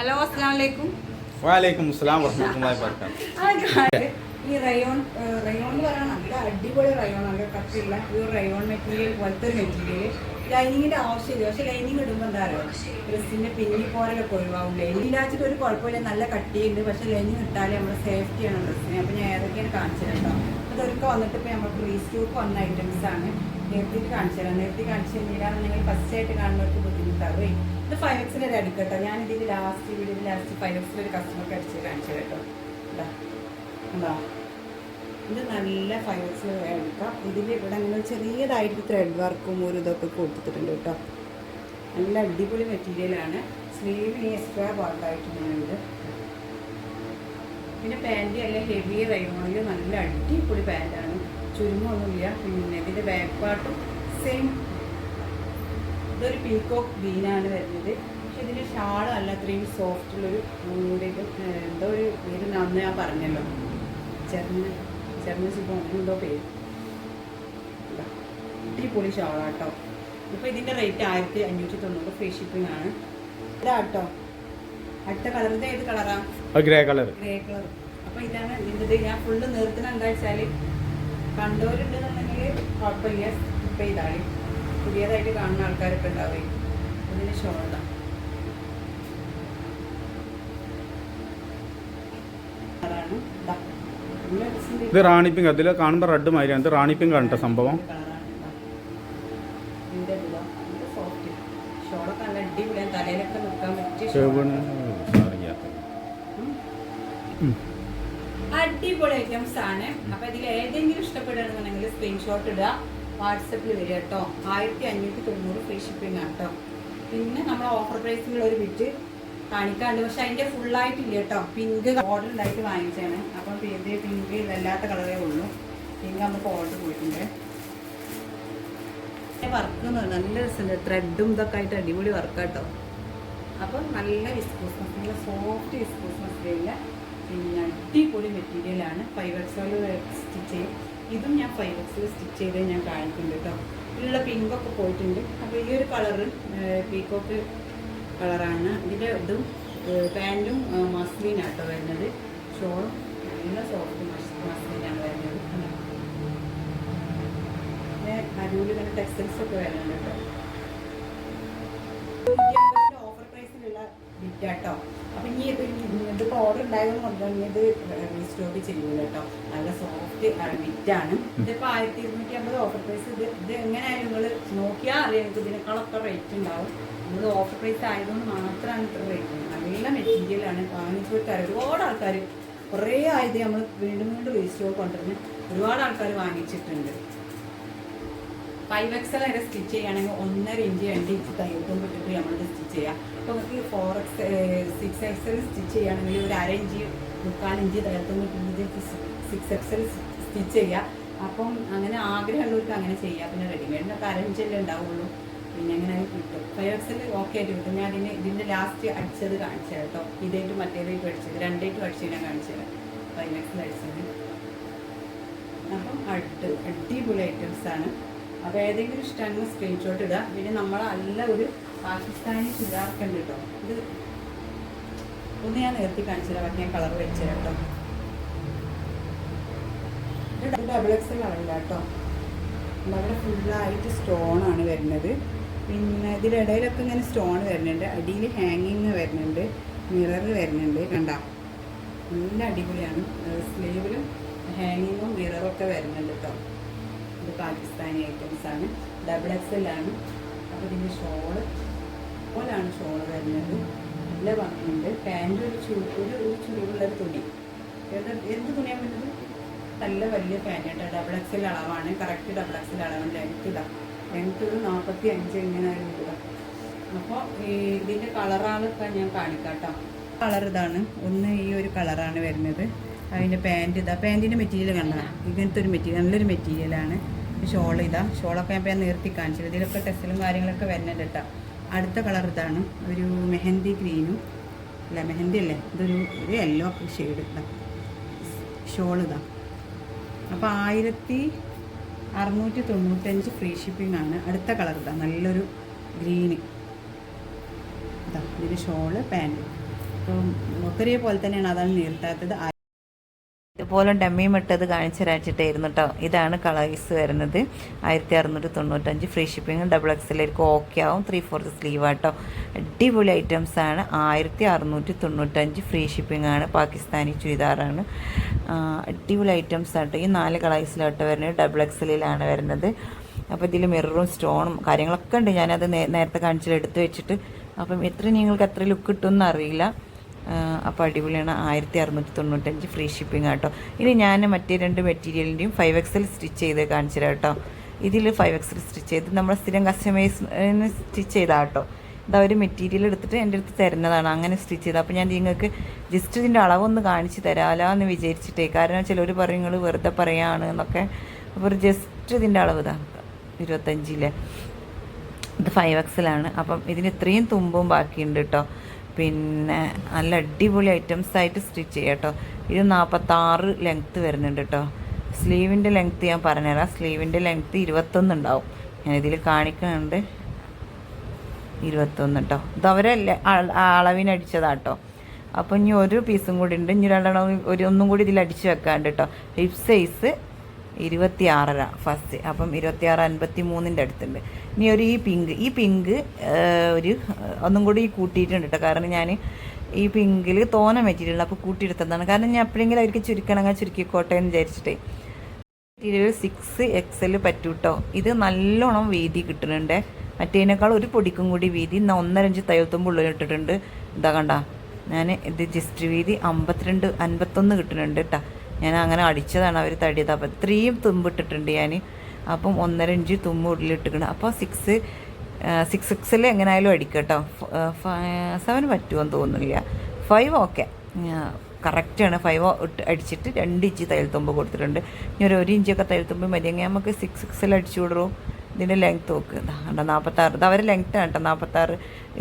Hello അസ്സാം വലൈക്കും വാലേക്കും അസ്സലാം വറഹ്മത്തുള്ളാഹി വബറകാതുഹു ഈ റയോൺ റയോൺ എന്ന് പറയാൻ നല്ല അടിപൊളി റയോൺ നല്ല കട്ടിയുള്ള ഒരു റയോൺ മെറ്റീരിയൽ പോലത്തെ ഒരു മെറ്റീരിയൽ ലൈനിങ്ങിന്റെ ആവശ്യമില്ല. പക്ഷെ ലൈനിങ് ഇടുമ്പോൾ എന്താ പറയുക ഡ്രസ്സിന്റെ പിന്നി പോലൊക്കെ ഒഴിവാകും ലൈനിങ് ഇല്ലാച്ചിട്ട് ഒരു കുഴപ്പമില്ല. നല്ല കട്ടിയുണ്ട്. പക്ഷെ ലൈനിങ് ഇട്ടാലേ നമ്മുടെ സേഫ്റ്റിയാണ് ഡ്രസ്സിന് അപ്പം ഞാൻ ഏതൊക്കെയാണ് കാണിച്ചു തരാം അതൊരുക്കെ വന്നിട്ട് ഇപ്പോൾ നമുക്ക് റീസ്റ്റോക്ക് വന്ന ഐറ്റംസ് ആണ്. നേരത്തെ കാണിച്ചു തരാം. നിർത്തി കാണിച്ചു കഴിഞ്ഞാൽ ഫസ്റ്റ് ആയിട്ട് കാണുന്നവർക്ക് ബുദ്ധിമുട്ടാവേ ഇത് ഫൈവ് എക്സിൽ ഒരു അടുക്കട്ടോ ഞാൻ ഇതിന്റെ ലാസ്റ്റ് വീഡിയോയിൽ ലാസ്റ്റ് ഫൈവ് ഒരു കസ്റ്റമർക്ക് അടിച്ച് കാണിച്ചു കേട്ടോ എന്താ എന്താ ഇത് നല്ല ഫൈനൽസിൽ എടുക്കാം. ഇതിൽ ഇവിടെ അങ്ങനെ ചെറിയതായിട്ട് ത്രെഡ് വർക്കും ഒരു ഇതൊക്കെ കൊടുത്തിട്ടുണ്ട് കേട്ടോ. നല്ല അടിപൊളി മെറ്റീരിയലാണ് സ്ലീവ് എക്സ്ട്രാ പാർട്ടായിട്ടുണ്ട് പിന്നെ പാന്റ് നല്ല ഹെവി റൈമോണിൽ നല്ല അടിപൊളി പാന്റാണ് ചുരുമൊന്നുമില്ല. പിന്നെ ഇതിന്റെ ബാക്ക് പാർട്ടും സെയിം ഇതൊരു പീക്കോക്ക് ബീനാണ് വരുന്നത്. പക്ഷെ ഇതിന്റെ ഷാൾ അല്ല അത്രയും സോഫ്റ്റുള്ളൊരു എന്തോ ഒരു പേര് നന്ന് ഞാൻ പറഞ്ഞല്ലോ. ചെറുന്ന സിബോ എന്തോ പേര്. അടിപൊളി ഷാളാട്ടോ ഇപ്പോൾ ഇതിന്റെ റേറ്റ് ആയിരത്തി അഞ്ഞൂറ്റി തൊണ്ണൂറ് ഫ്രീ ഷിപ്പിംഗ് ആണ്. ഇതാട്ടോ അടുത്ത ഇത് ഏത് കളറാ ഗ്രേ കളർ ഗ്രേ കളർ അപ്പോൾ ഇതാണ് ഇതിന്റെ ഞാൻ ഫുള്ള് നിർത്തുന്ന എന്താ വെച്ചാൽ കണ്ടവരുണ്ടെന്നുണ്ടെങ്കിൽ കുഴപ്പമില്ല. ഇപ്പം ഇതാണ് പുതിയതായിട്ട് കാണുന്ന ആൾക്കാരൊക്കെ ഉണ്ടാവേ ഇതിന് ഷോൾഡ കളറാണ് ഇതാ. നല്ല രസമുണ്ട്. ഇത് റാണി പിങ്ക് അതിൽ കാണുമ്പോൾ റെഡ് മാതിരിയാണ് ഇത് റാണി പിങ്ക് ആണ് കേട്ടോ സംഭവം. അടിപൊളി ഐറ്റംസ് ആണ്. അപ്പൊ ഇതിൽ ഏതെങ്കിലും ഇഷ്ടപ്പെടുകയാണെന്നുണ്ടെങ്കിൽ സ്ക്രീൻഷോട്ട് ഇടുക. വാട്സപ്പിൽ വരിക കേട്ടോ ആയിരത്തി അഞ്ഞൂറ്റി തൊണ്ണൂറ് ഫ്രീ ഷിപ്പിംഗ് ആണ് കേട്ടോ പിന്നെ നമ്മൾ ഓഫർ പ്രൈസിലുള്ള ഒരു ബിറ്റ് കാണിക്കാണ്ട്. പക്ഷെ അതിന്റെ ഫുൾ ആയിട്ടില്ല കേട്ടോ പിങ്ക് ഓർഡർ ഉണ്ടായിട്ട് വാങ്ങിച്ചാണ് അപ്പം ഇത് പിങ്ക് ഇതല്ലാത്ത കളറേ ഉള്ളൂ. പിങ്ക് നമുക്ക് ഓർഡർ പോയിട്ടുണ്ട്. വർക്ക് നല്ല രസമുണ്ട്. ത്രെഡും ഇതൊക്കെ ആയിട്ട് അടിപൊളി വർക്കാട്ടോ അപ്പം നല്ല വിസ്കോസ് നല്ല സോഫ്റ്റ് വിസ്കൂസ് മസ്ലില്ല പിന്നെ അടിപൊളി മെറ്റീരിയലാണ് ഫൈവ് എക്സോൽ സ്റ്റിച്ച് ചെയ്യും. ഇതും ഞാൻ ഫൈവ് എക്സിൽ സ്റ്റിച്ച് ചെയ്ത് ഞാൻ കാണിക്കുന്നുണ്ട് കേട്ടോ. ഇതിലുള്ള പിങ്കൊക്കെ പോയിട്ടുണ്ട്. അപ്പോൾ ഈ ഒരു കളറ് പീക്കോക്ക് കളറാണ്. ഇതിന്റെ ഇതും പാന്റും മസ്ലിനാട്ടോ വരുന്നത്. ഷോളും നല്ല സോഫ്റ്റ് മസ്ലിനാണ് വരുന്നത്? പിന്നെ ഇങ്ങനെ ടെക്സ്റ്റൈൽസ് ഒക്കെ വരുന്നുണ്ട് കേട്ടോ. ഓഫർ പ്രൈസിലുള്ള ബിറ്റാട്ടോ അപ്പൊ ഇനി ഇത് ഇതിപ്പോ ഓർഡർ ഉണ്ടായതെന്ന് ഇനി ഇത് സ്റ്റോക്ക് ചെയ്യൂല കേട്ടോ. നല്ല സോഫ്റ്റ് ബിറ്റാണ് ഇതിപ്പോ ആയിരത്തി ഇരുന്നൂറ്റി അമ്പത് ഓഫർ പ്രൈസ് ഇത് ഇത് എങ്ങനെയായാലും നിങ്ങൾ നോക്കിയാൽ അറിയാം നിങ്ങൾക്ക് ഇതിനേക്കാളൊക്കെ റേറ്റ് ഉണ്ടാവും. നമ്മൾ ഓഫർ പ്രൈസ് ആയതുകൊണ്ട് മാത്രമാണ് ഇത്ര റേറ്റ് നല്ല മെറ്റീരിയലാണ് വാങ്ങിച്ചു കൊടുത്താൽ ഒരുപാട് ആൾക്കാർ കുറേ ആയത് നമ്മൾ വീണ്ടും വീണ്ടും റീസ്റ്റോക്ക് കൊണ്ടുവരുന്ന ഒരുപാട് ആൾക്കാർ വാങ്ങിച്ചിട്ടുണ്ട്. ഫൈവ് എക്സൽ വരെ സ്റ്റിച്ച് ചെയ്യുകയാണെങ്കിൽ ഒന്നര ഇഞ്ച് രണ്ട് ഇഞ്ച് തയ്യൽക്കും വിട്ടിട്ട് നമ്മൾ സ്റ്റിച്ച് ചെയ്യാം. അപ്പോൾ നമുക്ക് four X six XL stitch ചെയ്യുകയാണെങ്കിൽ ഒരു അര ഇഞ്ച് മുക്കാൽ ഇഞ്ച് തയ്യൽക്കും വിട്ടിട്ട് സിക്സ് എക്സൽ സ്റ്റിച്ച് ചെയ്യാം. അപ്പം അങ്ങനെ ആഗ്രഹമുള്ളവർക്ക് അങ്ങനെ ചെയ്യാം. പിന്നെ റെഡിമെയ്ഡിനൊക്കെ അരഞ്ചല്ലേ ഉണ്ടാവുള്ളൂ. പിന്നെ അങ്ങനെ കിട്ടും. ഫയർസിൽ ഓക്കെ ആയിട്ട് കിട്ടും. ഞാൻ അതിന് ഇതിന്റെ ലാസ്റ്റ് അടിച്ചത് കാണിച്ചു തരാം കേട്ടോ ഇതായിട്ട് മറ്റേതായിട്ട് അടിച്ചത് രണ്ടായിട്ടും അടിച്ചത് ഞാൻ കാണിച്ചത് ഫൈനക്സിൽ അടിച്ചത്. അപ്പം അടുത്ത് അടിപൊളി ഐറ്റംസാണ് അപ്പോൾ ഏതെങ്കിലും ഇഷ്ടമാണെങ്കിൽ സ്ക്രീൻഷോട്ട് ഇടുക പിന്നെ നമ്മൾ നല്ല ഒരു പാകിസ്ഥാനി ചുരിദാർക്കുണ്ട് കേട്ടോ ഇത് ഒന്ന് ഞാൻ നിർത്തി കാണിച്ചു തരാം. ബാക്കി ഞാൻ കളർ വെച്ചു കേട്ടോ ഡബിൾ എക്സൽ കളറില്ല കേട്ടോ. അവിടെ ഫുള്ളായിട്ട് സ്റ്റോൺ ആണ് വരുന്നത്. പിന്നെ ഇതിലിടയിലൊക്കെ ഇങ്ങനെ സ്റ്റോൺ വരുന്നുണ്ട്. അടിയിൽ ഹാങ്ങിങ് വരുന്നുണ്ട്. മിറർ വരുന്നുണ്ട്. കണ്ട? നല്ല അടിപൊളിയാണ്. സ്ലീവിലും ഹാങ്ങിങ്ങും മിററും ഒക്കെ വരുന്നുണ്ട് കേട്ടോ. ഇത് പാകിസ്ഥാനി ഐറ്റംസ് ആണ്. ഡബിൾ എക്സൽ ആണ് അപ്പോൾ ഇതിന്റെ ഷോൾ പോലാണ് ഷോൾ വരുന്നത്. നല്ല ഭംഗിയുണ്ട്. പാന്റ് ഒരു ചു ഒരു ചുരുവുള്ളൊരു തുണി. എന്ത് തുണിയാണ് വരുന്നത്? നല്ല വലിയ പാന്റാണ് ഡബിൾ എക്സിൽ അളവാണ്. കറക്റ്റ് ഡബിൾ എക്സിൽ അളവാണ് ലെങ്ത് ഇതാ. ലെങ്ത് ഒരു നാൽപ്പത്തി അഞ്ച് ഇങ്ങനെ ഇതാണ് അപ്പോൾ ഇതിന്റെ കളറാളൊക്കെ ഞാൻ കാണിക്കാട്ടോ. കളർ ഇതാണ്. ഒന്ന് ഈ ഒരു കളറാണ് വരുന്നത്. അതിന്റെ പാന്റ് ഇതാ. പാന്റിന്റെ മെറ്റീരിയൽ കണ്ട? ഇങ്ങനത്തെ ഒരു മെറ്റീരിയൽ നല്ലൊരു മെറ്റീരിയലാണ് ഷോൾ ഇതാ. ഷോളൊക്കെ ഞാൻ ഇപ്പം നിർത്തി കാണിച്ചത് ഇതിലൊക്കെ ടെസ്റ്റിലും കാര്യങ്ങളൊക്കെ വരുന്നുണ്ട് കേട്ടോ. അടുത്ത കളർ ഇതാണ്. ഒരു മെഹന്തി ഗ്രീനും അല്ല മെഹന്തി അല്ലേ? ഇതൊരു ഒരു യെല്ലോ ഷെയ്ഡ് ഇതാ. ഷോൾ ഇതാ. അപ്പോൾ ആയിരത്തി അറുന്നൂറ്റി തൊണ്ണൂറ്റഞ്ച് ഫ്രീ ഷിപ്പിംഗ് ആണ്. അടുത്ത കളർ ഇതാ നല്ലൊരു ഗ്രീന്. ഇതാ ഇതിന് ഷോൾ പാന്റ് അപ്പം ഒക്കറിയെ പോലെ തന്നെയാണ് അതാണ് നീർത്താത്തത്. ഇതുപോലെ ഡമ്മി മിട്ടത് കാണിച്ചു തരാച്ചിട്ടായിരുന്നു കേട്ടോ ഇതാണ് കളേഴ്സ് വരുന്നത്. ആയിരത്തി അറുന്നൂറ്റി തൊണ്ണൂറ്റഞ്ച് ഫ്രീ ഷിപ്പിംഗ് ഡബിൾ എക്സിലേക്ക് ഓക്കെ ആവും. ത്രീ ഫോർത്ത് സ്ലീവ് ആട്ടോ അടിപൊളി ഐറ്റംസ് ആണ്. ആയിരത്തി അറുന്നൂറ്റി തൊണ്ണൂറ്റഞ്ച് ഫ്രീ ഷിപ്പിംഗ് ആണ്. പാകിസ്ഥാനി ചുരിദാറാണ്. അടിപൊളി ഐറ്റംസ് ആട്ടോ ഈ നാല് കളേഴ്സിലാട്ടോ വരുന്നത്. ഡബിൾ എക്സലിലാണ് വരുന്നത്. അപ്പോൾ ഇതിൽ മിററും സ്റ്റോണും കാര്യങ്ങളൊക്കെ ഉണ്ട്. ഞാനത് നേരത്തെ കാണിച്ചിൽ എടുത്തു വെച്ചിട്ട്. അപ്പം എത്ര നിങ്ങൾക്ക് എത്ര ലുക്ക് കിട്ടുമെന്ന് അറിയില്ല. അപ്പോൾ അടിപൊളിയാണ്. ആയിരത്തി അറുന്നൂറ്റി തൊണ്ണൂറ്റഞ്ച് ഫ്രീ ഷിപ്പിംഗ് ആട്ടോ. ഇനി ഞാൻ മറ്റേ രണ്ട് മെറ്റീരിയലിന്റെയും ഫൈവ് എക്സൽ സ്റ്റിച്ച് ചെയ്ത് കാണിച്ചു കേട്ടോ. ഇതിൽ ഫൈവ് എക്സൽ സ്റ്റിച്ച് ചെയ്ത് നമ്മൾ സ്ഥിരം കസ്റ്റമൈസ് സ്റ്റിച്ച് ചെയ്താൽ കേട്ടോ ഇത് ഒരു മെറ്റീരിയൽ എടുത്തിട്ട് എന്റെ അടുത്ത് തരുന്നതാണ്. അങ്ങനെ സ്റ്റിച്ച് ചെയ്ത്. അപ്പോൾ ഞാൻ നിങ്ങൾക്ക് ജസ്റ്റ് ഇതിന്റെ അളവൊന്ന് കാണിച്ച് തരാമല്ലോ എന്ന് വിചാരിച്ചിട്ടേ. കാരണം ചിലർ പറയും നിങ്ങൾ വെറുതെ പറയാണ് എന്നൊക്കെ. അപ്പോൾ ജസ്റ്റ് ഇതിന്റെ അളവ് ഇതാ. ഇരുപത്തഞ്ചിലെ. ഇത് ഫൈവ് എക്സലാണ് അപ്പം ഇതിന് ഇത്രയും തുമ്പും ബാക്കിയുണ്ട് കേട്ടോ. പിന്നെ നല്ല അടിപൊളി ഐറ്റംസ് ആയിട്ട് സ്റ്റിച്ച് ചെയ്യാം കേട്ടോ ഇത് നാൽപ്പത്താറ് ലെങ്ത്ത് വരുന്നുണ്ട് കേട്ടോ സ്ലീവിന്റെ ലെങ്ത്ത് ഞാൻ പറഞ്ഞുതരാം. സ്ലീവിന്റെ ലെങ്ത്ത് ഇരുപത്തൊന്ന് ഉണ്ടാവും. ഞാൻ ഇതിൽ കാണിക്കുന്നുണ്ട്. ഇരുപത്തൊന്ന് കേട്ടോ ഇത് അവരെ അളവിനടിച്ചതാട്ടോ അപ്പോൾ ഇനി ഒരു പീസും കൂടി ഉണ്ട്. ഇനി രണ്ടെണ്ണം ഒരു ഒന്നും കൂടി ഇതിൽ അടിച്ച് വെക്കാണ്ട് കേട്ടോ ഹിപ്പ് സൈസ് ഇരുപത്തി ആറര ഫസ്റ്റ് അപ്പം ഇരുപത്തി ആറ് അൻപത്തി മൂന്നിന്റെ അടുത്തുണ്ട്. ഇനി ഒരു ഈ പിങ്ക് ഈ പിങ്ക് ഒരു ഒന്നും കൂടി കൂട്ടിയിട്ടുണ്ട് കേട്ടോ കാരണം ഞാൻ ഈ പിങ്കിൽ തോന മെറ്റീരിയൽ അപ്പോൾ കൂട്ടിയെടുത്തതാണ്. കാരണം ഞാൻ എപ്പോഴെങ്കിലും അവർക്ക് ചുരുക്കണമെങ്കിൽ ചുരുക്കിക്കോട്ടെ എന്ന് വിചാരിച്ചിട്ടേ. മെറ്റീരിയൽ സിക്സ് എക്സൽ പറ്റൂട്ടോ ഇത് നല്ലോണം വീതി കിട്ടുന്നുണ്ട്. മറ്റേതിനേക്കാൾ ഒരു പൊടിക്കും കൂടി വീതി. ഒന്നരഞ്ച് തയ്യൽത്തുമ്പോൾ ഉള്ളിൽ ഇട്ടിട്ടുണ്ട്. ഇതാ കണ്ട. ഞാൻ ഇത് ജസ്റ്റ് വീതി അമ്പത്തിരണ്ട് അൻപത്തൊന്ന് കിട്ടുന്നുണ്ട് കേട്ടോ ഞാൻ അങ്ങനെ അടിച്ചതാണ് അവർ തടിയത്. അപ്പം ഇത്രയും തുമ്പിട്ടിട്ടുണ്ട് ഞാൻ അപ്പം ഒന്നര ഇഞ്ച് തുമ്പ് ഉള്ളിലിട്ടിക്കണം. അപ്പോൾ സിക്സ് സിക്സ് സിക്സിൽ എങ്ങനെയായാലും അടിക്കട്ടോ. കേട്ടോ സെവൻ പറ്റുമെന്ന് തോന്നുന്നില്ല. ഫൈവ് ഓക്കെ കറക്റ്റാണ് ഫൈവ് ഇട്ട് അടിച്ചിട്ട് രണ്ട് ഇഞ്ച് തയ്യൽത്തുമ്പ് കൊടുത്തിട്ടുണ്ട്. ഇനി ഒരു ഒരു ഇഞ്ചൊക്കെ തയ്യൽത്തുമ്പ് മതിയെങ്കിൽ നമുക്ക് സിക്സ് സിക്സിൽ അടിച്ചു വിടും ഇതിന്റെ ലെങ്ത്ത് നോക്ക്. കണ്ടോ? നാൽപ്പത്താറ് ഇത് അവരെ ലെങ്ത്താണ് കേട്ടോ. നാൽപ്പത്താറ്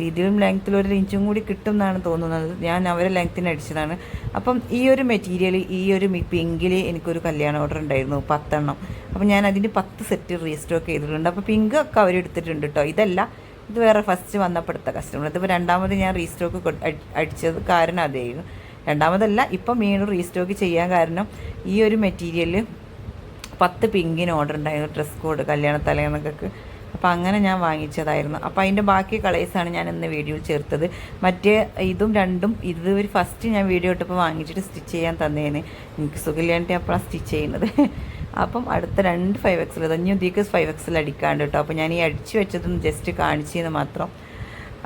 ഇതിലും ലെങ്ത്തിൽ ഒരു ഇഞ്ചും കൂടി കിട്ടും എന്നാണ് തോന്നുന്നത്. ഞാൻ അവരെ ലെങ്ത്തിന് അടിച്ചതാണ്. അപ്പം ഈ ഒരു മെറ്റീരിയൽ ഈ ഒരു പിങ്കിൽ എനിക്കൊരു കല്യാണ ഓർഡർ ഉണ്ടായിരുന്നു. പത്തെണ്ണം. അപ്പം ഞാൻ അതിന് പത്ത് സെറ്റ് റീസ്റ്റോക്ക് ചെയ്തിട്ടുണ്ട്. അപ്പോൾ പിങ്ക് ഒക്കെ അവർ എടുത്തിട്ടുണ്ട് കേട്ടോ. ഇതല്ല. ഇത് വേറെ ഫസ്റ്റ് വന്നപ്പെടുത്ത കസ്റ്റമർ ഇതിപ്പോൾ രണ്ടാമത് ഞാൻ റീസ്റ്റോക്ക് അടിച്ചത് കാരണം അതായിരുന്നു. രണ്ടാമതല്ല ഇപ്പം വീണ്ടും റീസ്റ്റോക്ക് ചെയ്യാൻ കാരണം ഈ ഒരു മെറ്റീരിയൽ പത്ത് പിങ്കിന് ഓർഡർ ഉണ്ടായിരുന്നു. ഡ്രസ് കോഡ് കല്യാണ തലേന്നൊക്കെ അപ്പോൾ അങ്ങനെ ഞാൻ വാങ്ങിച്ചതായിരുന്നു. അപ്പോൾ അതിന്റെ ബാക്കി കളേഴ്സാണ് ഞാൻ ഇന്ന് വീഡിയോയിൽ ചേർത്തത്. മറ്റേ ഇതും രണ്ടും ഇത് ഒരു ഫസ്റ്റ് ഞാൻ വീഡിയോ ഇട്ടപ്പോൾ വാങ്ങിച്ചിട്ട് സ്റ്റിച്ച് ചെയ്യാൻ തന്നേന്. എനിക്ക് സുഖമില്ലാണ്ട് അപ്പോഴാണ് സ്റ്റിച്ച് ചെയ്യുന്നത്. അപ്പം അടുത്ത രണ്ട് ഫൈവ് എക്സിൽ തന്നെ ഇതിക്ക് ഫൈവ് എക്സിൽ അടിക്കാണ്ട് കേട്ടോ. അപ്പോൾ ഞാൻ ഈ അടിച്ചു വെച്ചതൊന്ന് ജസ്റ്റ് കാണിച്ചെന്ന് മാത്രം.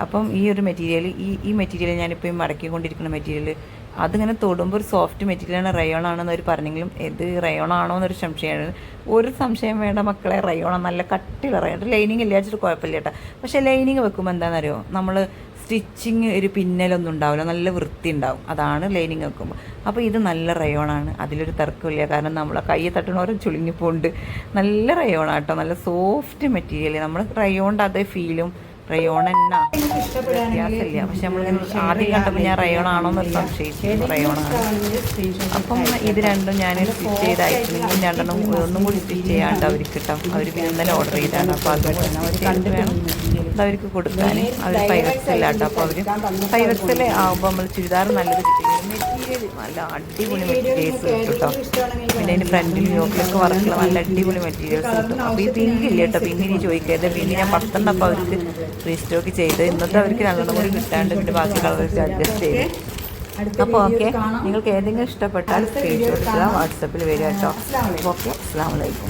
അപ്പം ഈ ഒരു മെറ്റീരിയൽ ഈ ഈ മെറ്റീരിയൽ ഞാനിപ്പോൾ ഈ മടക്കിക്കൊണ്ടിരിക്കുന്ന മെറ്റീരിയൽ അതിങ്ങനെ തൊടുമ്പോൾ ഒരു സോഫ്റ്റ് മെറ്റീരിയലാണ് റയോൺ ആണെന്ന് അവർ പറഞ്ഞെങ്കിലും ഇത് റയോൺ ആണോ എന്നൊരു സംശയമാണ്. ഒരു സംശയം വേണ്ട മക്കളെ റയോൺ നല്ല കട്ടിയുള്ള റയോൺ ലൈനിങ് ഇല്ലാച്ചിട്ട് കുഴപ്പമില്ല കേട്ടോ. പക്ഷേ ലൈനിങ് വെക്കുമ്പോൾ എന്താണെന്നറിയോ നമ്മൾ സ്റ്റിച്ചിങ് ഒരു പിന്നലൊന്നും ഉണ്ടാവില്ല. നല്ല വൃത്തി ഉണ്ടാവും. അതാണ് ലൈനിങ് വെക്കുമ്പോൾ അപ്പോൾ ഇത് നല്ല റയോണാണ് അതിലൊരു തർക്കമില്ല. കാരണം നമ്മളെ കൈ തട്ടണോരം ചുളിങ്ങിപ്പോണ്ട് നല്ല റയോണാട്ടോ നല്ല സോഫ്റ്റ് മെറ്റീരിയൽ നമ്മൾ റയോണിന്റെ അതേ ഫീലും റയോൺ എന്നാ വ്യത്യാസമില്ല. പക്ഷെ നമ്മൾ ആദ്യം കണ്ടപ്പോൾ ഞാൻ റയോൺ ആണോ എന്ന് സംശയിച്ചു റയോണാണ്. അപ്പം ഇത് രണ്ടും ഞാൻ സ്റ്റിച്ച് ചെയ്ത് അയച്ചിട്ടുണ്ടെങ്കിൽ രണ്ടെണ്ണം ഒന്നും കൂടി സ്റ്റിച്ച് ചെയ്യാണ്ട് അവർക്ക് കിട്ടാം അവർ പിന്നെ ഇന്നലെ ഓർഡർ ചെയ്താണ് അപ്പോൾ അത് കണ്ട് വേണം. അത് അവർക്ക് കൊടുക്കാൻ. അവർ കേട്ടോ അപ്പോൾ അവർ ഫൈവക്സിൽ ആകുമ്പോൾ നമ്മൾ ചുരിദാർ നല്ലത് മെറ്റീരിയൽ നല്ല അടിപൊളി മെറ്റീരിയൽസ് കിട്ടും കേട്ടോ പിന്നെ അതിന്റെ ഫ്രണ്ടിൽ യോക്കിലൊക്കെ വർക്കുള്ള നല്ല അടിപൊളി മെറ്റീരിയൽസ് കിട്ടും അപ്പോൾ ഈ പിങ്ക് ഇല്ല കേട്ടോ. പിങ്ക് ഇനി ചോദിക്കരുത് പിന്നെ ഞാൻ പത്തെണ്ണം അപ്പോൾ അവർക്ക് റീസ്റ്റോക്ക് ചെയ്ത് ഇന്നത്തെ അവർക്ക് രണ്ടെണ്ണം കൂടി കിട്ടാണ്ട് പിന്നെ ബാക്കി കളർ അഡ്ജസ്റ്റ് ചെയ്ത്. അപ്പോൾ ഓക്കെ നിങ്ങൾക്ക് ഏതെങ്കിലും ഇഷ്ടപ്പെട്ടാൽ സ്ക്രീൻഷോട്ട് വാട്സപ്പിൽ വരിക കേട്ടോ. ഓക്കെ അസ്സാം വലൈക്കും